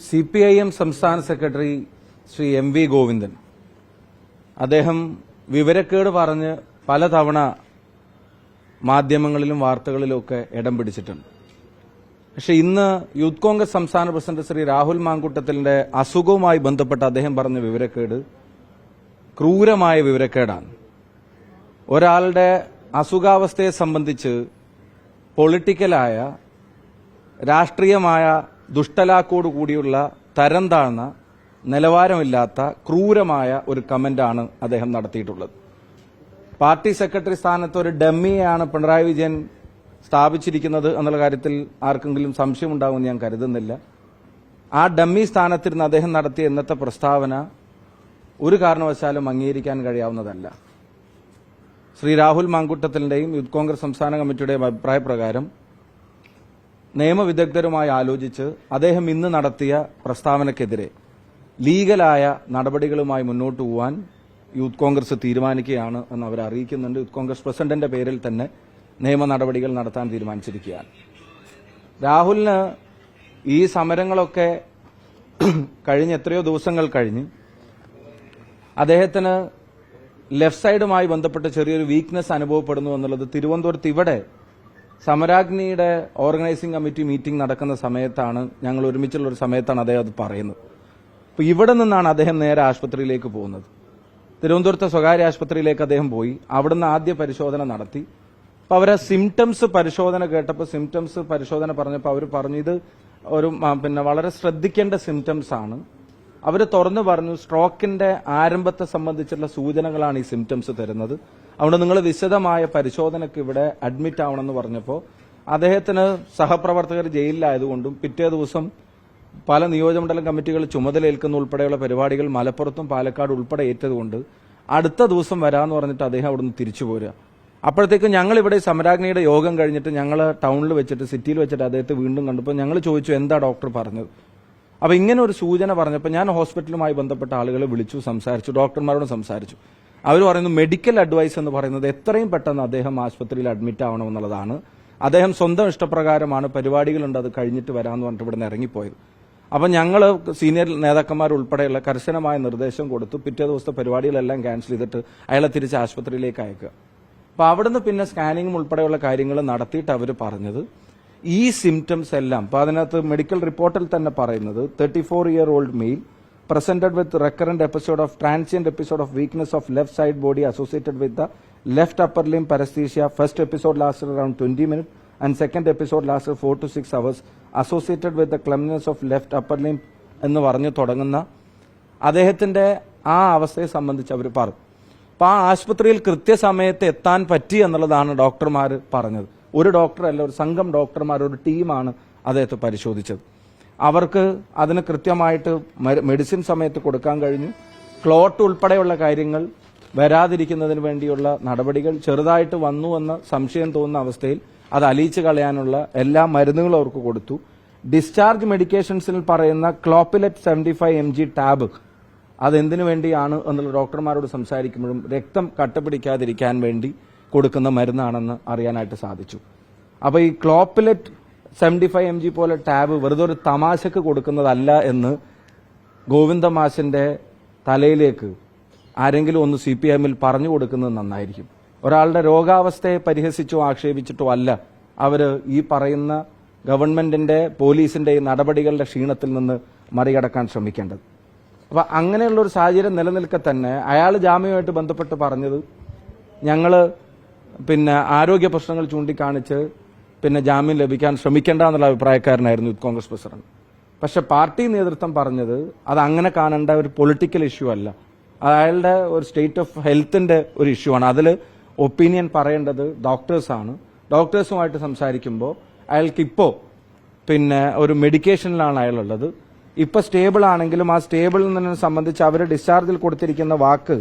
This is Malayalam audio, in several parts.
സി പി ഐ എം സംസ്ഥാന secretary Shri M V Govindan. അദ്ദേഹം വിവരക്കേട് പറഞ്ഞ് പലതവണ മാധ്യമങ്ങളിലും വാർത്തകളിലും ഒക്കെ ഇടം പിടിച്ചിട്ടുണ്ട്. പക്ഷെ ഇന്ന് യൂത്ത് കോൺഗ്രസ് സംസ്ഥാന പ്രസിഡന്റ് ശ്രീ രാഹുൽ മാങ്കൂട്ടത്തിന്റെ അസുഖവുമായി ബന്ധപ്പെട്ട് അദ്ദേഹം പറഞ്ഞ വിവരക്കേട് ക്രൂരമായ വിവരക്കേടാണ്. ഒരാളുടെ അസുഖാവസ്ഥയെ സംബന്ധിച്ച് പൊളിറ്റിക്കലായ രാഷ്ട്രീയമായ ദുഷ്ടലാക്കോട് കൂടിയുള്ള തരം താഴ്ന്ന നിലവാരമില്ലാത്ത ക്രൂരമായ ഒരു കമന്റാണ് അദ്ദേഹം നടത്തിയിട്ടുള്ളത്. പാർട്ടി സെക്രട്ടറി സ്ഥാനത്ത് ഒരു ഡമ്മിയെയാണ് പിണറായി വിജയൻ സ്ഥാപിച്ചിരിക്കുന്നത് എന്നുള്ള കാര്യത്തിൽ ആർക്കെങ്കിലും സംശയമുണ്ടാവുമെന്ന് ഞാൻ കരുതുന്നില്ല. ആ ഡമ്മി സ്ഥാനത്തിരുന്ന് അദ്ദേഹം നടത്തിയ ഇന്നത്തെ പ്രസ്താവന ഒരു കാരണവശാലും അംഗീകരിക്കാൻ കഴിയാവുന്നതല്ല. ശ്രീ രാഹുൽ മാങ്കുട്ടത്തിന്റെയും യൂത്ത് കോൺഗ്രസ് സംസ്ഥാന കമ്മിറ്റിയുടെയും അഭിപ്രായപ്രകാരം നിയമവിദഗ്ധരുമായി ആലോചിച്ച് അദ്ദേഹം ഇന്ന് നടത്തിയ പ്രസ്താവനക്കെതിരെ ലീഗലായ നടപടികളുമായി മുന്നോട്ട് പോകാൻ യൂത്ത് കോൺഗ്രസ് തീരുമാനിക്കുകയാണ് എന്ന് അവർ അറിയിക്കുന്നുണ്ട്. യൂത്ത് കോൺഗ്രസ് പ്രസിഡന്റിന്റെ പേരിൽ തന്നെ നിയമ നടപടികൾ നടത്താൻ തീരുമാനിച്ചിരിക്കുകയാണ്. രാഹുലിന് ഈ സമരങ്ങളൊക്കെ കഴിഞ്ഞ എത്രയോ ദിവസങ്ങൾ കഴിഞ്ഞ് അദ്ദേഹത്തിന് ലെഫ്റ്റ് സൈഡുമായി ബന്ധപ്പെട്ട് ചെറിയൊരു വീക്ക്നെസ് അനുഭവപ്പെടുന്നു എന്നുള്ളത് തിരുവനന്തപുരത്ത് ഇവിടെ സമരാഗ്നിയുടെ ഓർഗനൈസിംഗ് കമ്മിറ്റി മീറ്റിംഗ് നടക്കുന്ന സമയത്താണ് ഞങ്ങൾ ഒരുമിച്ചുള്ള ഒരു സമയത്താണ് അദ്ദേഹം അത് പറയുന്നത്. അപ്പൊ ഇവിടെ നിന്നാണ് അദ്ദേഹം നേരെ ആശുപത്രിയിലേക്ക് പോകുന്നത്. തിരുവനന്തപുരത്തെ സ്വകാര്യ ആശുപത്രിയിലേക്ക് അദ്ദേഹം പോയി. അവിടുന്ന് ആദ്യ പരിശോധന നടത്തി. അപ്പൊ അവരെ സിംറ്റംസ് പരിശോധന കേട്ടപ്പോൾ സിംറ്റംസ് പരിശോധന പറഞ്ഞപ്പോൾ അവർ പറഞ്ഞു ഇത് ഒരു പിന്നെ വളരെ ശ്രദ്ധിക്കേണ്ട സിംറ്റംസ് ആണ്. അവർ തുറന്നു പറഞ്ഞു സ്ട്രോക്കിന്റെ ആരംഭത്തെ സംബന്ധിച്ചുള്ള സൂചനകളാണ് ഈ സിംറ്റംസ് തരുന്നത്. അതുകൊണ്ട് നിങ്ങൾ വിശദമായ പരിശോധനയ്ക്ക് ഇവിടെ അഡ്മിറ്റ് ആവണമെന്ന് പറഞ്ഞപ്പോൾ അദ്ദേഹത്തിന് സഹപ്രവർത്തകർ ജയിലിലായതുകൊണ്ടും പിറ്റേ ദിവസം പല നിയോജകമണ്ഡലം കമ്മിറ്റികൾ ചുമതലയേൽക്കുന്ന ഉൾപ്പെടെയുള്ള പരിപാടികൾ മലപ്പുറത്തും പാലക്കാട് ഉൾപ്പെടെ ഏറ്റതുകൊണ്ട് അടുത്ത ദിവസം വരാമെന്ന് പറഞ്ഞിട്ട് അദ്ദേഹം അവിടുന്ന് തിരിച്ചു പോരുക. അപ്പോഴത്തേക്കും ഞങ്ങൾ ഇവിടെ സമരാഗ്നിയുടെ യോഗം കഴിഞ്ഞിട്ട് ഞങ്ങൾ ടൗണിൽ വെച്ചിട്ട് സിറ്റിയിൽ വെച്ചിട്ട് അദ്ദേഹത്തെ വീണ്ടും കണ്ടപ്പോൾ ഞങ്ങൾ ചോദിച്ചു എന്താ ഡോക്ടർ പറഞ്ഞത്? അപ്പൊ ഇങ്ങനെ ഒരു സൂചന പറഞ്ഞപ്പോൾ ഞാൻ ഹോസ്പിറ്റലുമായി ബന്ധപ്പെട്ട ആളുകളെ വിളിച്ചു സംസാരിച്ചു ഡോക്ടർമാരോട് സംസാരിച്ചു. അവർ പറയുന്നു മെഡിക്കൽ അഡ്വൈസ് എന്ന് പറയുന്നത് എത്രയും പെട്ടെന്ന് അദ്ദേഹം ആശുപത്രിയിൽ അഡ്മിറ്റ് ആവണമെന്നുള്ളതാണ് അദ്ദേഹം സ്വന്തം ഇഷ്ടപ്രകാരമാണ് പരിപാടികളുണ്ട് അത് കഴിഞ്ഞിട്ട് വരാമെന്ന് പറഞ്ഞിട്ട് ഇവിടെ നിന്ന് ഇറങ്ങിപ്പോയത്. അപ്പൊ ഞങ്ങൾ സീനിയർ നേതാക്കന്മാർ ഉൾപ്പെടെയുള്ള കർശനമായ നിർദ്ദേശം കൊടുത്തു. പിറ്റേ ദിവസത്തെ പരിപാടികളെല്ലാം ക്യാൻസൽ ചെയ്തിട്ട് അയാളെ തിരിച്ച് ആശുപത്രിയിലേക്ക് അയക്കുക. അപ്പൊ അവിടുന്ന് പിന്നെ സ്കാനിങ്ങും ഉൾപ്പെടെയുള്ള കാര്യങ്ങൾ നടത്തിയിട്ട് അവർ പറഞ്ഞത് ഈ സിംറ്റംസ് എല്ലാം അപ്പൊ അതിനകത്ത് മെഡിക്കൽ റിപ്പോർട്ടിൽ തന്നെ പറയുന്നത് thirty four year old male presented with recurrent episode of transient episode of weakness of left side body associated with the left upper limb paresthesia first episode last around twenty minute and second episode last four to six hours associated with the clumsiness of left upper limb എന്ന് പറഞ്ഞു തുടങ്ങുന്ന അദ്ദേഹത്തിന്റെ ആ അവസ്ഥയെ സംബന്ധിച്ച് അവർ പറഞ്ഞു അപ്പൊ ആ ആശുപത്രിയിൽ കൃത്യസമയത്ത് എത്താൻ പറ്റി എന്നുള്ളതാണ് ഡോക്ടർമാർ പറഞ്ഞത്. ഒരു ഡോക്ടറല്ല ഒരു സംഘം ഡോക്ടർമാർ ഒരു ടീമാണ് അദ്ദേഹത്തെ പരിശോധിച്ചത്. അവർക്ക് അതിന് കൃത്യമായിട്ട് മെഡിസിൻ സമയത്ത് കൊടുക്കാൻ കഴിഞ്ഞു. ക്ലോട്ട് ഉൾപ്പെടെയുള്ള കാര്യങ്ങൾ വരാതിരിക്കുന്നതിന് വേണ്ടിയുള്ള നടപടികൾ ചെറുതായിട്ട് വന്നു എന്ന സംശയം തോന്നുന്ന അവസ്ഥയിൽ അത് അലിയിച്ചു കളയാനുള്ള എല്ലാ മരുന്നുകളും അവർക്ക് കൊടുത്തു. ഡിസ്ചാർജ് മെഡിക്കേഷൻസിൽ പറയുന്ന Clopilet seventy five M G tab അതെന്തിനു വേണ്ടിയാണ് എന്നുള്ള ഡോക്ടർമാരോട് സംസാരിക്കുമ്പോഴും രക്തം കട്ടപിടിക്കാതിരിക്കാൻ വേണ്ടി കൊടുക്കുന്ന മരുന്നാണെന്ന് അറിയാനായിട്ട് സാധിച്ചു. അപ്പൊ ഈ Clopilet seventy five M G പോലെ ടാബ് വെറുതെ ഒരു തമാശക്ക് കൊടുക്കുന്നതല്ല എന്ന് ഗോവിന്ദമാശിന്റെ തലയിലേക്ക് ആരെങ്കിലും ഒന്ന് സി പി എമ്മിൽ പറഞ്ഞു കൊടുക്കുന്നത് നന്നായിരിക്കും. ഒരാളുടെ രോഗാവസ്ഥയെ പരിഹസിച്ചോ ആക്ഷേപിച്ചിട്ടോ അല്ല അവർ ഈ പറയുന്ന ഗവൺമെന്റിന്റെ പോലീസിന്റെ നടപടികളുടെ ക്ഷീണത്തിൽ നിന്ന് മറികടക്കാൻ ശ്രമിക്കേണ്ടത്. അപ്പൊ അങ്ങനെയുള്ള ഒരു സാഹചര്യം നിലനിൽക്കെ തന്നെ അയാൾ ജാമ്യമായിട്ട് ബന്ധപ്പെട്ട് പറഞ്ഞത് ഞങ്ങൾ പിന്നെ ആരോഗ്യ പ്രശ്നങ്ങൾ ചൂണ്ടിക്കാണിച്ച് പിന്നെ ജാമ്യം ലഭിക്കാൻ ശ്രമിക്കേണ്ട എന്നുള്ള അഭിപ്രായക്കാരനായിരുന്നു യൂത്ത് കോൺഗ്രസ് പ്രസിഡന്റ്. പക്ഷെ പാർട്ടി നേതൃത്വം പറഞ്ഞത് അത് അങ്ങനെ കാണേണ്ട ഒരു പൊളിറ്റിക്കൽ ഇഷ്യൂ അല്ല. അയാളുടെ ഒരു സ്റ്റേറ്റ് ഓഫ് ഹെൽത്തിന്റെ ഒരു ഇഷ്യൂ ആണ്. അതിൽ ഒപ്പീനിയൻ പറയേണ്ടത് ഡോക്ടേഴ്സാണ് ഡോക്ടേഴ്സുമായിട്ട് സംസാരിക്കുമ്പോൾ അയാൾക്ക് ഇപ്പോൾ പിന്നെ ഒരു മെഡിക്കേഷനിലാണ് അയാളുള്ളത്. ഇപ്പൊ സ്റ്റേബിൾ ആണെങ്കിലും ആ സ്റ്റേബിൾ എന്നതിനെ സംബന്ധിച്ച് അവർ ഡിസ്ചാർജിൽ കൊടുത്തിരിക്കുന്ന വാക്ക്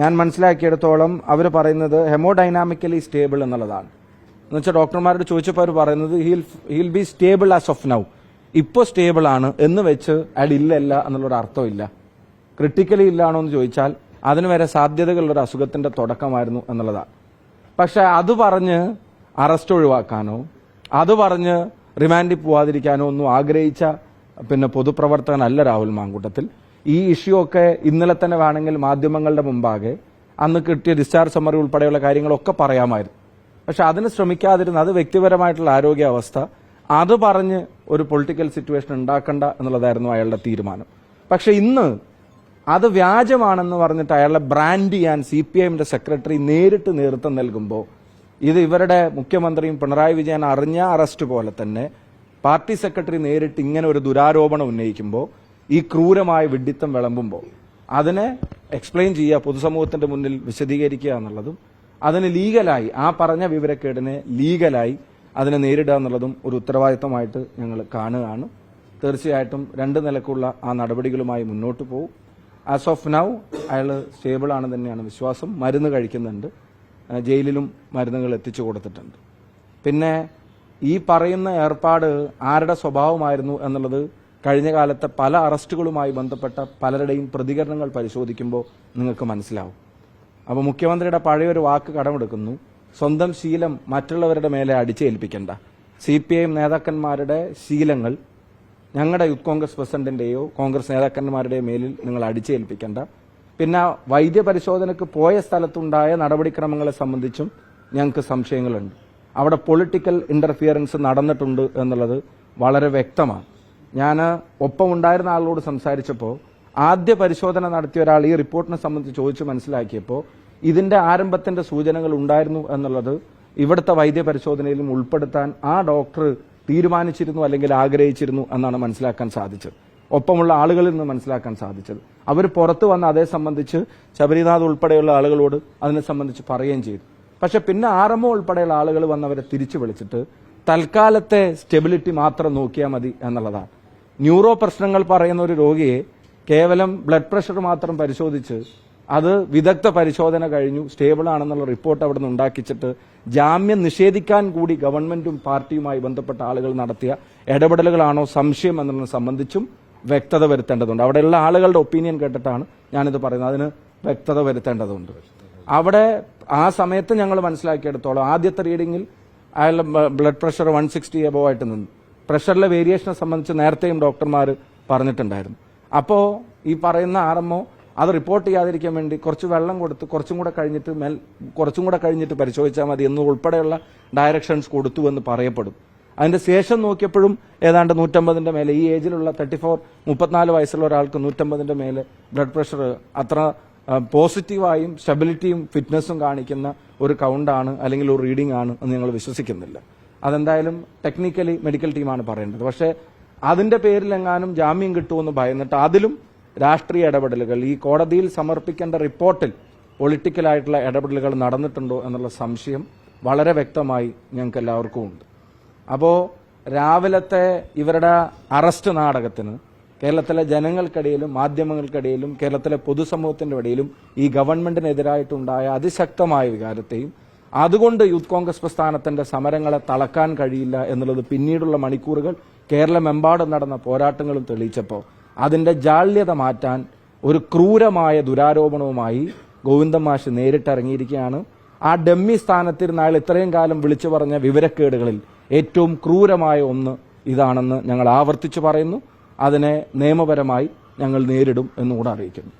ഞാൻ മനസ്സിലാക്കിയെടുത്തോളം അവർ പറയുന്നത് ഹെമോഡൈനാമിക്കലി സ്റ്റേബിൾ എന്നുള്ളതാണ്. എന്ന് വെച്ചാൽ ഡോക്ടർമാരോട് ചോദിച്ചപ്പോൾ അവർ പറയുന്നത് he'll he'll be stable as of now ഇപ്പോൾ സ്റ്റേബിൾ ആണ് എന്ന് വെച്ച് അയാൾ ഇല്ലല്ല എന്നുള്ളൊരു അർത്ഥമില്ല ക്രിട്ടിക്കലി ഇല്ലാണോ എന്ന് ചോദിച്ചാൽ അതിന് വരെ സാധ്യതകളുള്ള ഒരു അസുഖത്തിന്റെ തുടക്കമായിരുന്നു എന്നുള്ളതാണ്. പക്ഷെ അത് പറഞ്ഞ് അറസ്റ്റ് ഒഴിവാക്കാനോ അത് പറഞ്ഞ് റിമാൻഡിൽ പോവാതിരിക്കാനോ ഒന്നും ആഗ്രഹിച്ച പിന്നെ പൊതുപ്രവർത്തകനല്ല രാഹുൽ മാങ്കൂട്ടത്തിൽ. ഈ ഇഷ്യൂ ഒക്കെ ഇന്നലെ തന്നെ വേണമെങ്കിൽ മാധ്യമങ്ങളുടെ മുമ്പാകെ അന്ന് കിട്ടിയ ഡിസ്ചാർജ് സമ്മറി ഉൾപ്പെടെയുള്ള കാര്യങ്ങളൊക്കെ പറയാമായിരുന്നു. പക്ഷെ അതിന് ശ്രമിക്കാതിരുന്ന അത് വ്യക്തിപരമായിട്ടുള്ള ആരോഗ്യാവസ്ഥ അത് പറഞ്ഞ് ഒരു പൊളിറ്റിക്കൽ സിറ്റുവേഷൻ ഉണ്ടാക്കണ്ട എന്നുള്ളതായിരുന്നു അയാളുടെ തീരുമാനം. പക്ഷെ ഇന്ന് അത് വ്യാജമാണെന്ന് പറഞ്ഞിട്ട് അയാളെ ബ്രാൻഡ് ചെയ്യാൻ സി പി ഐഎമ്മിന്റെ സെക്രട്ടറി നേരിട്ട് നേതൃത്വം നൽകുമ്പോൾ ഇത് ഇവരുടെ മുഖ്യമന്ത്രിയും പിണറായി വിജയൻ അറിഞ്ഞ അറസ്റ്റ് പോലെ തന്നെ പാർട്ടി സെക്രട്ടറി നേരിട്ട് ഇങ്ങനെ ഒരു ദുരാരോപണം ഉന്നയിക്കുമ്പോൾ ഈ ക്രൂരമായ വിഡിത്തം വിളമ്പുമ്പോൾ അതിനെ എക്സ്പ്ലെയിൻ ചെയ്യുക പൊതുസമൂഹത്തിന്റെ മുന്നിൽ വിശദീകരിക്കുക എന്നുള്ളതും അതിന് ലീഗലായി ആ പറഞ്ഞ വിവരക്കേടിനെ ലീഗലായി അതിനെ നേരിടുക എന്നുള്ളതും ഒരു ഉത്തരവാദിത്തമായിട്ട് ഞങ്ങൾ കാണുകയാണ്. തീർച്ചയായിട്ടും രണ്ട് നിലക്കുള്ള ആ നടപടികളുമായി മുന്നോട്ട് പോകും ആസ് ഓഫ് നൗ അയാൾ സ്റ്റേബിൾ ആണ് തന്നെയാണ് വിശ്വാസം. മരുന്ന് കഴിക്കുന്നുണ്ട്. ജയിലിലും മരുന്നുകൾ എത്തിച്ചു കൊടുത്തിട്ടുണ്ട്. പിന്നെ ഈ പറയുന്ന ഏർപ്പാട് ആരുടെ സ്വഭാവമായിരുന്നു എന്നുള്ളത് കഴിഞ്ഞ കാലത്തെ പല അറസ്റ്റുകളുമായി ബന്ധപ്പെട്ട പലരുടെയും പ്രതികരണങ്ങൾ പരിശോധിക്കുമ്പോൾ നിങ്ങൾക്ക് മനസ്സിലാവും. അപ്പോൾ മുഖ്യമന്ത്രിയുടെ പഴയൊരു വാക്ക് കടമെടുക്കുന്നു. സ്വന്തം ശീലം മറ്റുള്ളവരുടെ മേലെ അടിച്ചേൽപ്പിക്കേണ്ട. സി പി ഐ എം നേതാക്കന്മാരുടെ ശീലങ്ങൾ ഞങ്ങളുടെ യൂത്ത് കോൺഗ്രസ് പ്രസിഡന്റിന്റെയോ കോൺഗ്രസ് നേതാക്കന്മാരുടെയോ മേലിൽ നിങ്ങൾ അടിച്ചേൽപ്പിക്കേണ്ട. പിന്നെ വൈദ്യപരിശോധനയ്ക്ക് പോയ സ്ഥലത്തുണ്ടായ നടപടിക്രമങ്ങളെ സംബന്ധിച്ചും ഞങ്ങൾക്ക് സംശയങ്ങളുണ്ട്. അവിടെ പൊളിറ്റിക്കൽ ഇന്റർഫിയറൻസ് നടന്നിട്ടുണ്ട് എന്നുള്ളത് വളരെ വ്യക്തമാണ്. ഞാൻ ഒപ്പം ഉണ്ടായിരുന്ന ആളോട് സംസാരിച്ചപ്പോൾ ആദ്യ പരിശോധന നടത്തിയ ഒരാൾ ഈ റിപ്പോർട്ടിനെ സംബന്ധിച്ച് ചോദിച്ച് മനസ്സിലാക്കിയപ്പോൾ ഇതിന്റെ ആരംഭത്തിന്റെ സൂചനകൾ ഉണ്ടായിരുന്നു എന്നുള്ളത് ഇവിടുത്തെ വൈദ്യ പരിശോധനയിലും ഉൾപ്പെടുത്താൻ ആ ഡോക്ടർ തീരുമാനിച്ചിരുന്നു അല്ലെങ്കിൽ ആഗ്രഹിച്ചിരുന്നു എന്നാണ് മനസ്സിലാക്കാൻ സാധിച്ചത്. ഒപ്പമുള്ള ആളുകളിൽ നിന്ന് മനസ്സിലാക്കാൻ സാധിച്ചത്. അവർ പുറത്തു വന്ന അതേ സംബന്ധിച്ച് ശബരിനാഥ് ഉൾപ്പെടെയുള്ള ആളുകളോട് അതിനെ സംബന്ധിച്ച് പറയുകയും ചെയ്തു. പക്ഷെ പിന്നെ ആറമ്മ ഉൾപ്പെടെയുള്ള ആളുകൾ വന്നവരെ തിരിച്ചു വിളിച്ചിട്ട് തൽക്കാലത്തെ സ്റ്റെബിലിറ്റി മാത്രം നോക്കിയാൽ മതി എന്നുള്ളതാണ്. ന്യൂറോ പ്രശ്നങ്ങൾ പറയുന്ന ഒരു രോഗിയെ കേവലം ബ്ലഡ് പ്രഷർ മാത്രം പരിശോധിച്ച് അത് വിദഗ്ധ പരിശോധന കഴിഞ്ഞു സ്റ്റേബിൾ ആണെന്നുള്ള റിപ്പോർട്ട് അവിടെ നിന്ന് ഉണ്ടാക്കിച്ചിട്ട് ജാമ്യം നിഷേധിക്കാൻ കൂടി ഗവൺമെന്റും പാർട്ടിയുമായി ബന്ധപ്പെട്ട ആളുകൾ നടത്തിയ ഇടപെടലുകളാണോ സംശയം എന്നതിനെ സംബന്ധിച്ചും വ്യക്തത വരുത്തേണ്ടതുണ്ട്. അവിടെയുള്ള ആളുകളുടെ ഒപ്പീനിയൻ കേട്ടിട്ടാണ് ഞാനിത് പറയുന്നത്. അതിന് വ്യക്തത വരുത്തേണ്ടതുണ്ട്. അവിടെ ആ സമയത്ത് ഞങ്ങൾ മനസ്സിലാക്കിയെടുത്തോളം ആദ്യത്തെ റീഡിങ്ങിൽ അയാളുടെ blood pressure one sixty above ആയിട്ട് നിന്നു. പ്രഷറിലെ വേരിയേഷനെ സംബന്ധിച്ച് നേരത്തെയും ഡോക്ടർമാർ പറഞ്ഞിട്ടുണ്ടായിരുന്നു. അപ്പോൾ ഈ പറയുന്ന ആർ അത് റിപ്പോർട്ട് ചെയ്യാതിരിക്കാൻ വേണ്ടി കുറച്ച് വെള്ളം കൊടുത്ത് കുറച്ചും കൂടെ കഴിഞ്ഞിട്ട് മേൽ കുറച്ചും കൂടെ കഴിഞ്ഞിട്ട് പരിശോധിച്ചാൽ മതി എന്ന് ഉൾപ്പെടെയുള്ള ഡയറക്ഷൻസ് കൊടുത്തു എന്ന് പറയപ്പെടും. അതിന്റെ ശേഷം നോക്കിയപ്പോഴും ഏതാണ്ട് നൂറ്റമ്പതിന്റെ മേലെ ഈ ഏജിലുള്ള തേർട്ടി ഫോർ മുപ്പത്തിനാല് വയസ്സുള്ള ഒരാൾക്ക് നൂറ്റമ്പതിന്റെ മേലെ ബ്ലഡ് പ്രഷർ അത്ര പോസിറ്റീവായും സ്റ്റെബിലിറ്റിയും ഫിറ്റ്നസ്സും കാണിക്കുന്ന ഒരു കൗണ്ടാണ് അല്ലെങ്കിൽ ഒരു റീഡിംഗ് ആണ് എന്ന് ഞങ്ങൾ വിശ്വസിക്കുന്നില്ല. അതെന്തായാലും ടെക്നിക്കലി മെഡിക്കൽ ടീമാണ് പറയേണ്ടത്. പക്ഷേ അതിന്റെ പേരിലെങ്ങാനും ജാമ്യം കിട്ടുമെന്ന് ഭയന്നിട്ട് അതിലും രാഷ്ട്രീയ ഇടപെടലുകൾ. ഈ കോടതിയിൽ സമർപ്പിക്കേണ്ട റിപ്പോർട്ടിൽ പൊളിറ്റിക്കലായിട്ടുള്ള ഇടപെടലുകൾ നടന്നിട്ടുണ്ടോ എന്നുള്ള സംശയം വളരെ വ്യക്തമായി ഞങ്ങൾക്ക് എല്ലാവർക്കും ഉണ്ട് അപ്പോ രാവിലത്തെ ഇവരുടെ അറസ്റ്റ് നാടകത്തിന് കേരളത്തിലെ ജനങ്ങൾക്കിടയിലും മാധ്യമങ്ങൾക്കിടയിലും കേരളത്തിലെ പൊതുസമൂഹത്തിന്റെ ഇടയിലും ഈ ഗവൺമെന്റിനെതിരായിട്ടുണ്ടായ അതിശക്തമായ വികാരത്തെയും അതുകൊണ്ട് യൂത്ത് കോൺഗ്രസ് പ്രസ്ഥാനത്തിന്റെ സമരങ്ങളെ തളക്കാൻ കഴിയില്ല എന്നുള്ളത് പിന്നീടുള്ള മണിക്കൂറുകൾ കേരളമെമ്പാടും നടന്ന പോരാട്ടങ്ങളും തെളിയിച്ചപ്പോൾ അതിന്റെ ജാള്യത മാറ്റാൻ ഒരു ക്രൂരമായ ദുരാരോപണവുമായി ഗോവിന്ദൻ മാഷ് നേരിട്ടിറങ്ങിയിരിക്കുകയാണ്. ആ ഡമ്മി സ്ഥാനത്തിരുന്ന അയാൾ ഇത്രയും കാലം വിളിച്ചു പറഞ്ഞ വിവരക്കേടുകളിൽ ഏറ്റവും ക്രൂരമായ ഒന്ന് ഇതാണെന്ന് ഞങ്ങൾ ആവർത്തിച്ചു പറയുന്നു. അതിനെ നിയമപരമായി ഞങ്ങൾ നേരിടും എന്നുകൂടെ അറിയിക്കുന്നു.